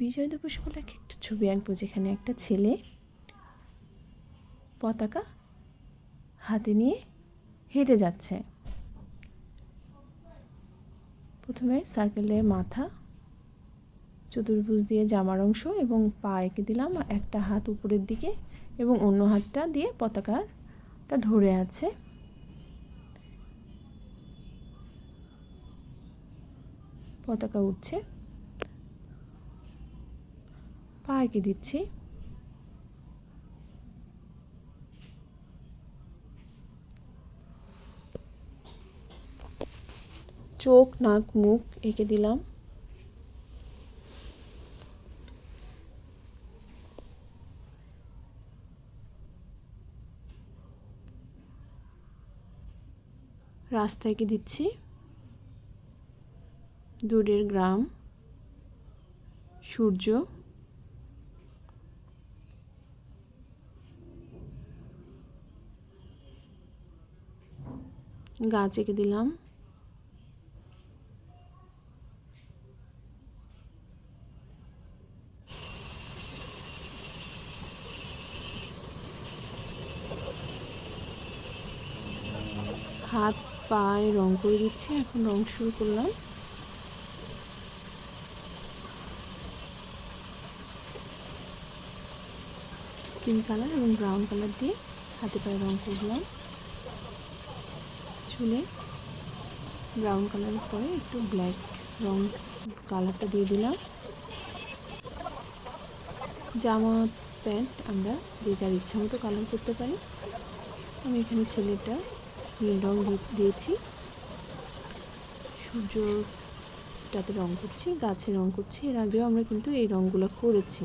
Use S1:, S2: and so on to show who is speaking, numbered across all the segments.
S1: বিজয় দিবস বলে এক একটা ছবি আঁকবো যেখানে একটা ছেলে পতাকা হাতে নিয়ে হেঁটে যাচ্ছে। প্রথমে সার্কেলের মাথা, চতুর্ভুজ দিয়ে জামার অংশ এবং পা এঁকে দিলাম, একটা হাত উপরের দিকে এবং অন্য হাতটা দিয়ে পতাকাটা ধরে আছে। পতাকা উঠছে পা এঁকে দিচ্ছি। চোখ নাক মুখ এঁকে দিলাম। রাস্তা এঁকে দিচ্ছি। দূরের গ্রাম সূর্য। গাছ এঁকে দিলাম। হাত, পায়ে রং করে দিচ্ছি, এখন রং শুরু করলাম। পিঙ্ক কালার এবং ব্রাউন কালার দিয়ে হাতে পায়ে রং করলাম চুলে ব্রাউন কালারের পরে একটু ব্ল্যাক রং কালারটা দিয়ে দিলাম। জামা, প্যান্ট আমরা যে যার ইচ্ছা মতো কালার করতে পারি। আমি এখানে ছেলেটা নীল রং দিয়েছি। সূর্যটাতে রং করছি, গাছে রং করছি। এর আগেও আমরা কিন্তু এই রঙগুলো করেছি।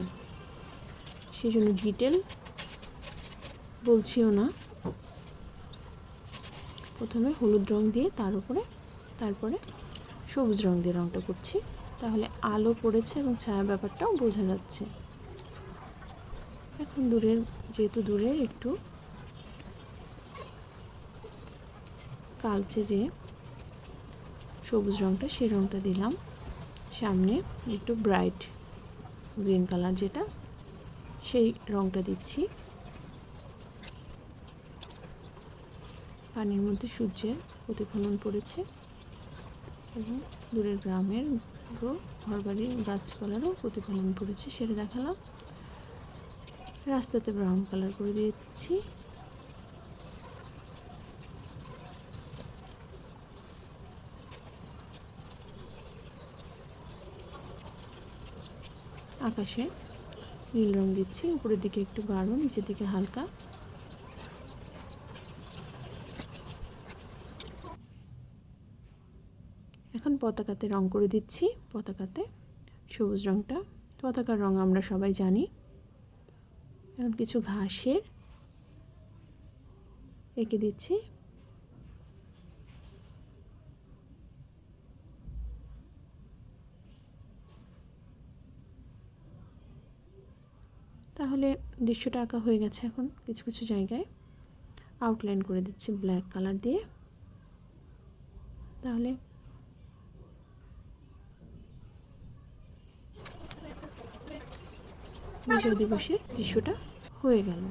S1: সেই জন্য ডিটেল বলছিও না। প্রথমে হলুদ রং দিয়ে তার উপরে, তারপরে সবুজ রং দিয়ে রংটা করছি। তাহলে আলো পড়েছে এবং ছায়া ব্যাপারটাও বোঝা যাচ্ছে। এখন দূরের, যেহেতু দূরের একটু কালচে যে সবুজ রংটা সেই রংটা দিলাম। সামনে একটু ব্রাইট গ্রিন কালার যেটা, সেই রংটা দিচ্ছি। পানির মধ্যে সূর্যের প্রতিফলন পড়েছে এবং দূরের গ্রামের ঘরবাড়ির গাছপালারও প্রতিফলন পড়েছে সেটা দেখালাম। রাস্তাতে ব্রাউন কালার করে দিচ্ছি আকাশে নীল রং দিচ্ছি। উপরের দিকে একটু গাঢ়, নিচের দিকে হালকা। এখন পতাকাতে রং করে দিচ্ছি। পতাকাতে সবুজ রংটা। পতাকার রং আমরা সবাই জানি। এখন কিছু ঘাসের এঁকে দিচ্ছি। তাহলে দৃশ্যটা আঁকা হয়ে গেছে এখন কিছু কিছু জায়গায়। আউটলাইন করে দিচ্ছি ব্ল্যাক কালার দিয়ে। তাহলে বিজয় দিবসের দৃশ্যটা হয়ে গেল।